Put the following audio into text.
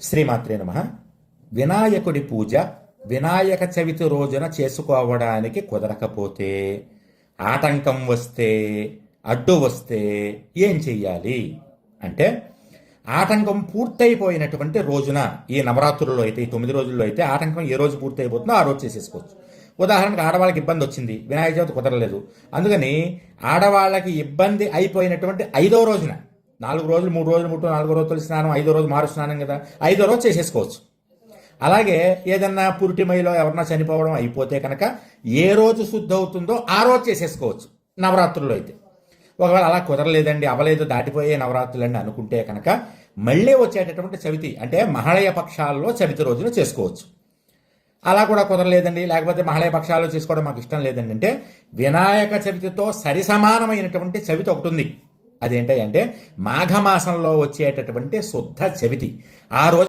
శ్రీమాత్రే నమ. వినాయకుడి పూజ వినాయక చవితి రోజున చేసుకోవడానికి కుదరకపోతే ఆటంకం వస్తే అడ్డు వస్తే ఏం చెయ్యాలి? అంటే ఆటంకం పూర్తయిపోయినటువంటి రోజున ఈ నవరాత్రుల్లో అయితే ఈ తొమ్మిది రోజుల్లో అయితే ఆటంకం ఏ రోజు పూర్తయిపోతుందో ఆ రోజు చేసేసుకోవచ్చు. ఉదాహరణకు ఆడవాళ్ళకి ఇబ్బంది వచ్చింది వినాయక చవితి కుదరలేదు. అందుకని ఆడవాళ్ళకి ఇబ్బంది అయిపోయినటువంటి ఐదో రోజున నాలుగు రోజులు మూడు రోజులు ముట్టు నాలుగో రోజు తొలి స్నానం ఐదో రోజు మారు స్నానం కదా. ఐదో రోజు చేసేసుకోవచ్చు. అలాగే ఏదన్నా పురిటిమైలో ఎవరన్నా చనిపోవడం అయిపోతే కనుక ఏ రోజు శుద్ధి అవుతుందో ఆ రోజు చేసేసుకోవచ్చు నవరాత్రుల్లో అయితే. ఒకవేళ అలా కుదరలేదండి అవలేదు దాటిపోయే నవరాత్రులు అండి అనుకుంటే కనుక మళ్ళీ వచ్చేటటువంటి చవితి అంటే మహాళయ పక్షాల్లో చవితి రోజున చేసుకోవచ్చు. అలా కూడా కుదరలేదండి లేకపోతే మహాళయ పక్షాల్లో చేసుకోవడం మాకు ఇష్టం లేదండి అంటే వినాయక చవితితో సరిసమానమైనటువంటి చవితి ఒకటి ఉంది. అదేంటంటే మాఘమాసంలో వచ్చేటటువంటి శుద్ధ చవితి ఆ రోజు